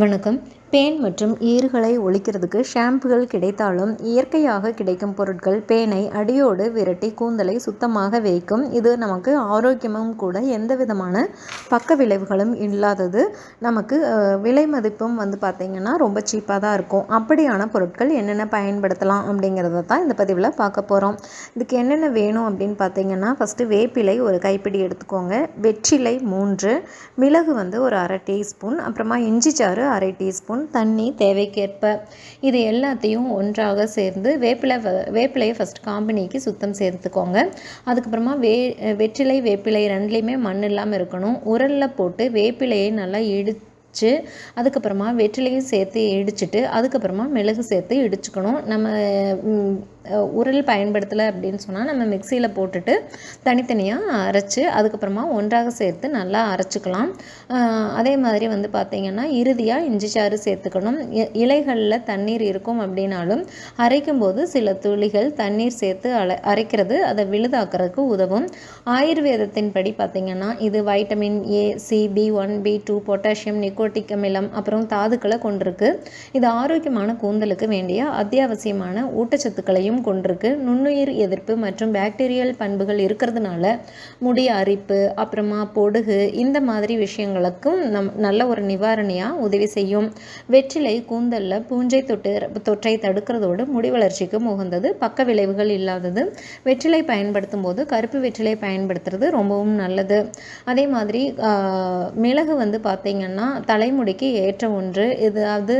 வணக்கம். பேன் மற்றும் ஈறுகளை ஒழிக்கிறதுக்கு ஷாம்புகள் கிடைத்தாலும் இயற்கையாக கிடைக்கும் பொருட்கள் பேனை அடியோடு விரட்டி கூந்தலை சுத்தமாக வைக்கும் இது நமக்கு ஆரோக்கியமும் கூட எந்த விதமான பக்க விளைவுகளும் இல்லாதது. நமக்கு விலை மதிப்பும் வந்து பார்த்திங்கன்னா ரொம்ப சீப்பாக தான் இருக்கும். அப்படியான பொருட்கள் என்னென்ன பயன்படுத்தலாம் அப்படிங்கிறத தான் இந்த பதிவில் பார்க்க போகிறோம் இதுக்கு என்னென்ன வேணும் அப்படின்னு பார்த்தீங்கன்னா ஃபஸ்ட்டு வேப்பிலை ஒரு கைப்பிடி எடுத்துக்கோங்க. வெற்றிலை மூன்று மிளகு வந்து ஒரு அரை டீஸ்பூன் அப்புறமா இஞ்சி சாறு அரை டீஸ்பூன் ஸ்பூன் தண்ணி தேவைக்கேற்ப. இது எல்லாத்தையும் ஒன்றாக சேர்ந்து வேப்பிலை வேப்பிலையை ஃபஸ்ட் காம்பினிக்கு சுத்தம் சேர்த்துக்கோங்க. அதுக்கப்புறமா வே வெற்றிலை வேப்பிலை ரெண்டுலேயுமே மண் இல்லாமல் இருக்கணும். உரலில் போட்டு வேப்பிலையை நல்லா இடி அதுக்கப்புறமா வெற்றிலையும் சேர்த்து இடிச்சிட்டு அதுக்கப்புறமா மிளகு சேர்த்து இடிச்சுக்கணும். நம்ம உரல் பயன்படுத்தலை அப்படின்னு சொன்னால் நம்ம மிக்சியில் போட்டுட்டு தனித்தனியாக அரைச்சி அதுக்கப்புறமா ஒன்றாக சேர்த்து நல்லா அரைச்சிக்கலாம். அதே மாதிரி வந்து பார்த்திங்கன்னா இறுதியாக இஞ்சி சாறு சேர்த்துக்கணும். இலைகளில் தண்ணீர் இருக்கும் அப்படின்னாலும் அரைக்கும் போது சில துளிகள் தண்ணீர் சேர்த்து அலை அரைக்கிறது அதை விழுதாக்குறதுக்கு உதவும். ஆயுர்வேதத்தின் படி பார்த்திங்கன்னா இது vitamin A C B one B two potassium nicotinic அமிலம் அப்புறம் தாதுக்களை கொண்டிருக்கு. இது ஆரோக்கியமான கூந்தலுக்கு வேண்டிய அத்தியாவசியமான ஊட்டச்சத்துக்களையும் கொண்டிருக்கு. நுண்ணுயிர் எதிர்ப்பு மற்றும் பாக்டீரியல் பண்புகள் இருக்கிறதுனால முடி அரிப்பு அப்புறமா பொடுகு இந்த மாதிரி விஷயங்களுக்கும் நம் நல்ல ஒரு நிவாரணியாக உதவி செய்யும். வெற்றிலை கூந்தலில் பூஞ்சை தொட்டு தொற்றை தடுக்கிறதோடு முடி வளர்ச்சிக்கும் உகந்தது. பக்க விளைவுகள் இல்லாதது. வெற்றிலை பயன்படுத்தும் போது கருப்பு வெற்றிலை பயன்படுத்துறது ரொம்பவும் நல்லது. அதே மாதிரி மிளகு வந்து பார்த்திங்கன்னா தலைமுடிக்கு ஏற்ற ஒன்று. இதாவது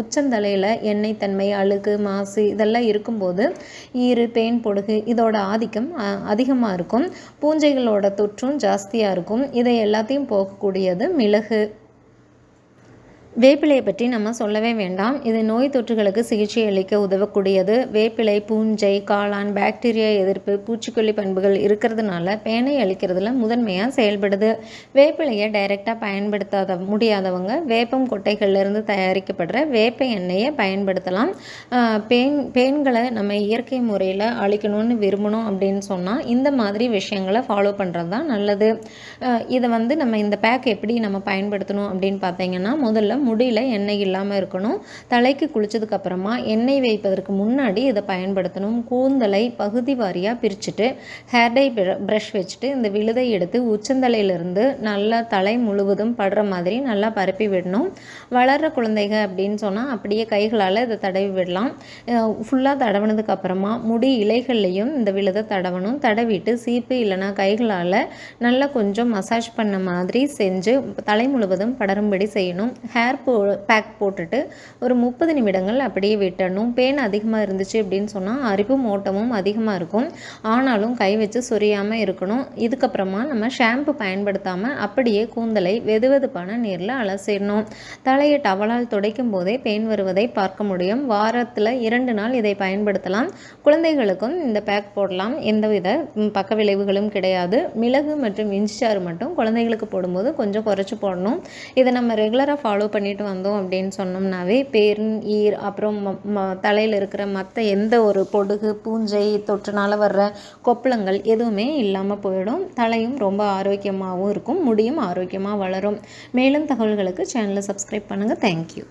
உச்சந்தலையில் எண்ணெய் தன்மை அழுகு மாசு இதெல்லாம் இருக்கும்போது ஈறு பேன் பொடுகு இதோட ஆதிக்கம் அதிகமாக இருக்கும். பூஞ்சைகளோட தொற்றும் ஜாஸ்தியாக இருக்கும். இதை எல்லாத்தையும் போகக்கூடியது மிளகு. வேப்பிலையை பற்றி நம்ம சொல்லவே வேண்டாம். இது நோய் தொற்றுகளுக்கு சிகிச்சை அளிக்க உதவக்கூடியது. வேப்பிலை பூஞ்சை காளான் பாக்டீரியா எதிர்ப்பு பூச்சிக்கொல்லி பண்புகள் இருக்கிறதுனால பேனை அளிக்கிறதுல முதன்மையாக செயல்படுது. வேப்பிலையை டைரெக்டாக பயன்படுத்தாத முடியாதவங்க வேப்பம் கொட்டைகள்லேருந்து தயாரிக்கப்படுற வேப்ப எண்ணெயை பயன்படுத்தலாம். பேன் பேன்களை நம்ம இயற்கை முறையில் அழிக்கணும்னு விரும்பணும் அப்படின்னு சொன்னால் இந்த மாதிரி விஷயங்களை ஃபாலோ பண்ணுறது தான் நல்லது. இதை வந்து நம்ம இந்த பேக் எப்படி நம்ம பயன்படுத்தணும் அப்படின்னு பார்த்தீங்கன்னா முதல்ல முடியில் எண்ணெய் இல்லாமல் இருக்கணும். தலைக்கு குளித்ததுக்கப்புறமா எண்ணெய் வைப்பதற்கு முன்னாடி இதை பயன்படுத்தணும். கூந்தலை பகுதி வாரியாக பிரிச்சுட்டு ஹேர் டை ப்ரஷ் வச்சுட்டு இந்த விழுதை எடுத்து உச்சந்தலையிலிருந்து நல்லா தலை முழுவதும் படுற மாதிரி நல்லா பரப்பி விடணும். வளர்கிற குழந்தைங்க அப்படின்னு சொன்னால் அப்படியே கைகளால் இதை தடவி விடலாம். ஃபுல்லாக தடவினதுக்கப்புறமா முடி இலைகள்லையும் இந்த விழுதை தடவணும். தடவிட்டு சீப்பு இல்லைனா கைகளால் நல்லா கொஞ்சம் மசாஜ் பண்ண மாதிரி செஞ்சு தலை முழுவதும் படரும்படி செய்யணும். ஹேர் ஹேர் போ பேக் போட்டுட்டு ஒரு முப்பது நிமிடங்கள் அப்படியே விட்டணும். பேன் அதிகமாக இருந்துச்சு அப்படின்னு சொன்னால் அரிப்பும் ஓட்டமும் அதிகமாக இருக்கும். ஆனாலும் கை வச்சு சொரியாமல் இருக்கணும். இதுக்கப்புறமா நம்ம ஷாம்பு பயன்படுத்தாமல் அப்படியே கூந்தலை வெதுவெதுப்பான நீரில் அலசிடணும். தலையை டவலால் துடைக்கும் போதே பேன் வருவதை பார்க்க முடியும். வாரத்தில் இரண்டு நாள் இதை பயன்படுத்தலாம். குழந்தைகளுக்கும் இந்த பேக் போடலாம். எந்தவித பக்க விளைவுகளும் கிடையாது. மிளகு மற்றும் இஞ்சி சாறு மட்டும் குழந்தைகளுக்கு போடும்போது கொஞ்சம் குறைச்சி போடணும். இதை நம்ம ரெகுலராக ஃபாலோ பண்ணி பண்ணிட்டு வந்தோம் அப்படின்னு சொன்னோம்னாவே பேரின் ஈர் அப்புறம் தலையில் இருக்கிற மற்ற எந்த ஒரு பொடுகு பூஞ்சை தொற்றுனால வர்ற கொப்பளங்கள் எதுவுமே இல்லாமல் போயிடும். தலையும் ரொம்ப ஆரோக்கியமாகவும் இருக்கும் முடியும் ஆரோக்கியமாக வளரும். மேலும் தகவல்களுக்கு சேனலை சப்ஸ்கிரைப் பண்ணுங்கள் தேங்க்யூ